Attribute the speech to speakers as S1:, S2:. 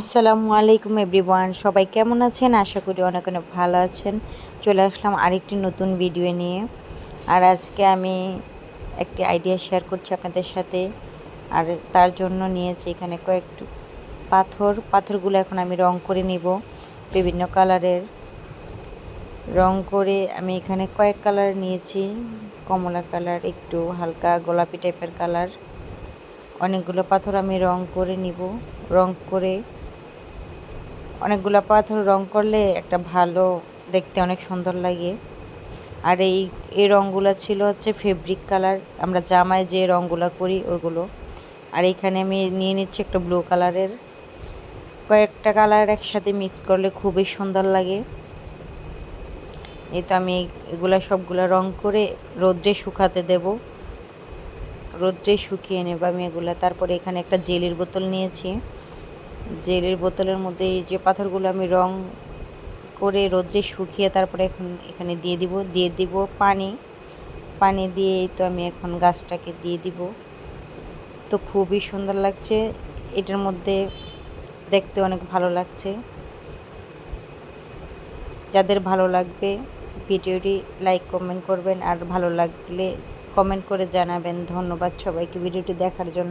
S1: আসসালামু আলাইকুম এভরিওয়ান, সবাই কেমন আছেন? আশা করি অনেক অনেক ভালো আছেন। চলে আসলাম আরেকটি নতুন ভিডিও নিয়ে। আর আজকে আমি একটি আইডিয়া শেয়ার করছি আপনাদের সাথে। আর তার জন্য নিয়েছি এখানে কয়েকটু পাথর। পাথরগুলো এখন আমি রং করে নিব বিভিন্ন কালারের। রং করে আমি এখানে কয়েক কালার নিয়েছি। কমলা কালার, একটু হালকা গোলাপি টাইপের কালার। অনেকগুলো পাথর আমি রং করে নিব। রং করে অনেকগুলো পাথর রং করলে একটা ভালো দেখতে অনেক সুন্দর লাগে। আর এই এই রঙগুলো ছিল হচ্ছে ফেব্রিক কালার আমরা জামায় যে রঙগুলো করি ওগুলো। আর এইখানে আমি নিয়ে নিচ্ছি একটা ব্লু কালারের কয়েকটা কালার একসাথে মিক্স করলে খুবই সুন্দর লাগে। এই তো আমি এগুলো সবগুলো রং করে রোদ্রে শুকাতে দেব। রোদ্রে শুকিয়ে নেব আমি এগুলো। তারপরে এখানে একটা জেলির বোতল নিয়েছি। জেলের বোতলের মধ্যে এই যে পাথরগুলো আমি রং করে রোদ্রে শুকিয়ে তারপরে এখন এখানে দিয়ে দিব দিয়ে দিব পানি। পানি দিয়ে তো আমি এখন গাছটাকে দিয়ে দিব। তো খুবই সুন্দর লাগছে। এটার মধ্যে দেখতে অনেক ভালো লাগছে। যাদের ভালো লাগবে ভিডিওটি লাইক, কমেন্ট করবেন। আর ভালো লাগলে কমেন্ট করে জানাবেন। ধন্যবাদ সবাইকে ভিডিওটি দেখার জন্য।